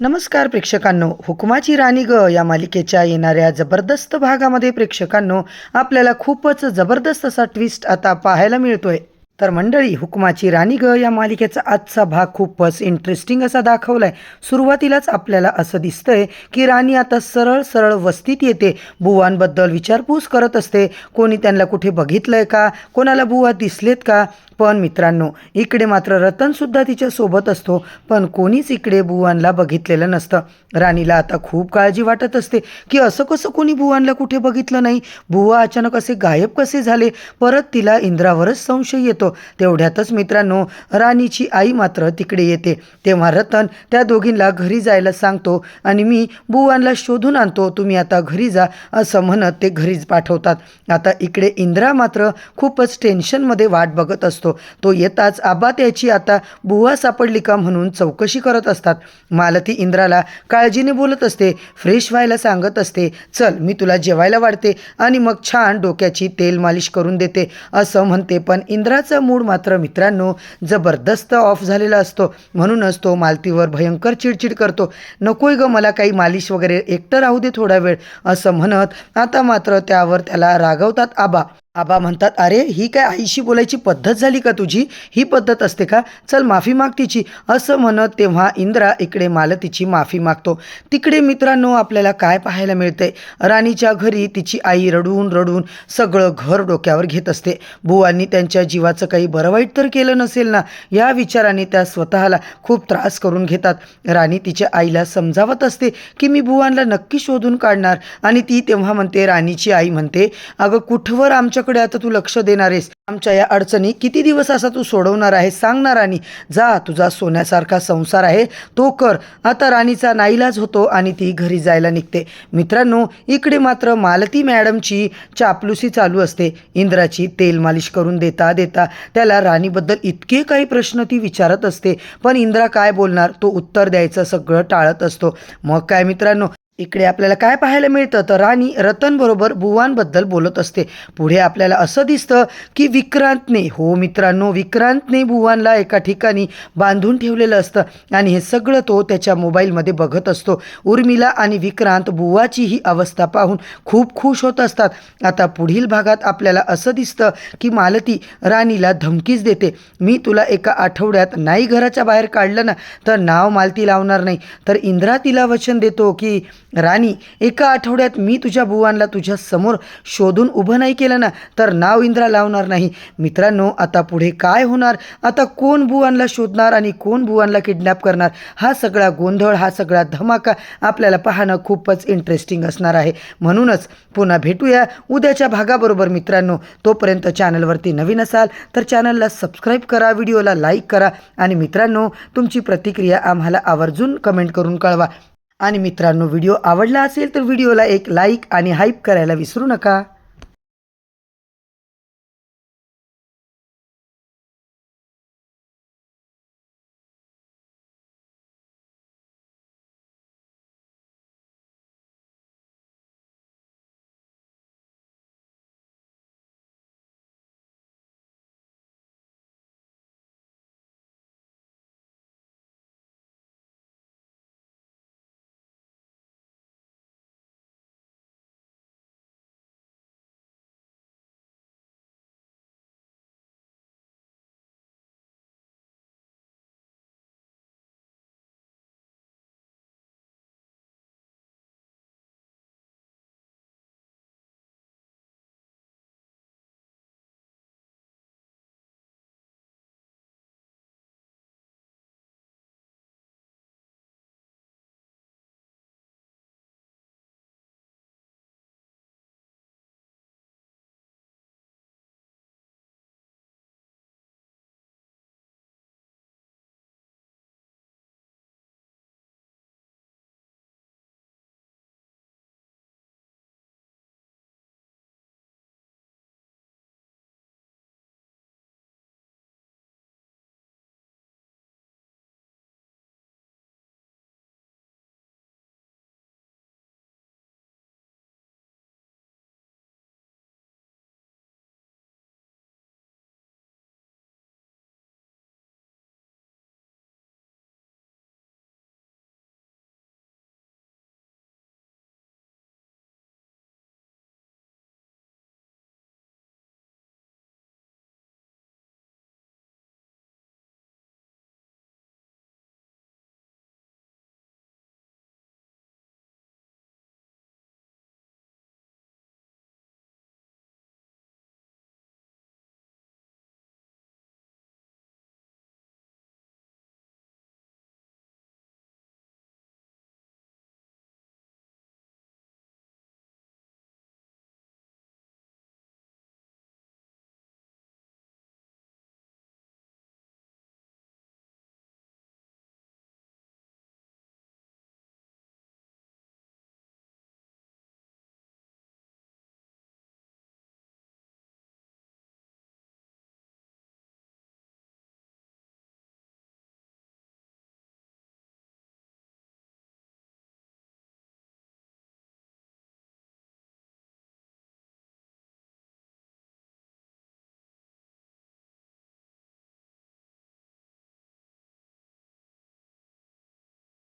नमस्कार प्रेक्षकांनो. हुकमाची राणी ग या मालिकेच्या येणाऱ्या जबरदस्त भागामध्ये प्रेक्षकांनो आपल्याला खूपच जबरदस्त असा ट्विस्ट आता पाहायला मिळतोय. तर मंडळी हुकुमाची राणी ग या मालिकेचा आजचा भाग खूपच इंटरेस्टिंग असा दाखवला आहे सुरुवातीलाच आपल्याला असं दिसतंय की राणी आता सरळ सरळ वस्तीत येते. बुवांबद्दल विचारपूस करत असते. कोणी त्यांना कुठे बघितलंय का? कोणाला बुवा दिसलेत का? पण मित्रांनो इकडे मात्र रतनसुद्धा तिच्या सोबत असतो. पण कोणीच इकडे बुवांना बघितलेलं नसतं. राणीला आता खूप काळजी वाटत असते की असं कसं कोणी बुवांना कुठे बघितलं नाही? बुवा अचानक असे गायब कसे झाले? परत तिला इंद्रावरच संशय येतो. तेवढ्यातच मित्रांनो राणीची आई मात्र तिकडे येते. तेव्हा रतन त्या दोघींना घरी जायला सांगतो आणि मी बुवांना शोधून आणतो तुम्ही आता घरी जा असं म्हणत ते घरीच पाठवतात. आता इकडे इंद्रा मात्र खूपच टेन्शनमध्ये वाट बघत असतो. तो येताच आबा त्याची आता बुवा सापडली का? म्हणून चौकशी करत असतात. मालती इंद्राला काळजीने बोलत असते फ्रेश व्हायला सांगत असते. चल मी तुला जेवायला वाढते आणि मग छान डोक्याची तेल मालिश करून देते असं म्हणते. पण इंद्राचं मूड मात्र मित्रांनो जबरदस्त ऑफ झालेला असतो. म्हणूनच तो मालतीवर भयंकर चिडचिड करतो. नकोय ग मला काही मालिश वगैरे एकटं राहू दे थोडा वेळ असं म्हणत आता मात्र त्यावर त्याला रागवतात आबा. आबा म्हणतात अरे ही काय आईशी बोलायची पद्धत झाली का तुझी? ही पद्धत असते का? चल माफी माग तिची. असं म्हणत तेव्हा इंद्रा इकडे मालतीची माफी मागतो. तिकडे मित्रांनो आपल्याला काय पाहायला मिळतंय? राणीच्या घरी तिची आई रडून रडून सगळं घर डोक्यावर घेत असते. बुवांनी त्यांच्या जीवाचं काही बरं वाईट तर केलं नसेल ना? या विचाराने त्या स्वतःला खूप त्रास करून घेतात. राणी तिच्या आईला समजावत असते की मी बुवांना नक्की शोधून काढणार. आणि ती तेव्हा म्हणते राणीची आई म्हणते अगं कुठवर आमच्या आमच्याकडे आता तू लक्ष देणार आहेस. आमच्या या अडचणी किती दिवस असा तू सोडवणार आहे सांग ना राणी जा तुझा सोन्यासारखा संसार आहे तो कर. आता राणीचा नाईलाज होतो आणि ती घरी जायला निघते. मित्रांनो इकडे मात्र मालती मॅडमची चापलुसी चालू असते. इंद्राची तेल मालिश करून देता देता त्याला राणीबद्दल इतके काही प्रश्न ती विचारत असते. पण इंद्रा काय बोलणार? तो उत्तर द्यायचं सगळं टाळत असतो. मग काय मित्रांनो इकडे आपल्याला काय पाहायला मिळतं? तर राणी रतनबरोबर बुवांबद्दल बोलत असते. पुढे आपल्याला असं दिसतं की विक्रांतने हो मित्रांनो विक्रांतने बुवांला एका ठिकाणी बांधून ठेवलेलं असतं. आणि हे सगळं तो त्याच्या मोबाईलमध्ये बघत असतो. उर्मिला आणि विक्रांत बुवाची ही अवस्था पाहून खूप खुश होत असतात. आता पुढील भागात आपल्याला असं दिसतं की मालती राणीला धमकीच देते. मी तुला एका आठवड्यात नाही घराच्या बाहेर काढलं ना तर नाव मालती लावणार नाही. तर इंद्रा तिला वचन देतो की राणी एका आठवड्यात मी तुझ्या बुवांना तुझ्या समोर शोधून उभं नाही केलं ना तर नाव इंद्रा लावणार नाही. मित्रांनो आता पुढे काय होणार? आता कोण बुवांना शोधणार आणि कोण बुवांना किडनॅप करणार? हा सगळा गोंधळ हा सगळा धमाका आपल्याला पाहणं खूपच इंटरेस्टिंग असणार आहे. म्हणूनच पुन्हा भेटूया उद्याच्या भागाबरोबर मित्रांनो. तोपर्यंत चॅनलवरती नवीन असाल तर चॅनलला सबस्क्राईब करा व्हिडिओला लाईक करा आणि मित्रांनो तुमची प्रतिक्रिया आम्हाला आवर्जून कमेंट करून कळवा. आणि मित्रांनो व्हिडिओ आवडला असेल तर व्हिडिओला एक लाईक आणि हाईप करायला विसरू नका.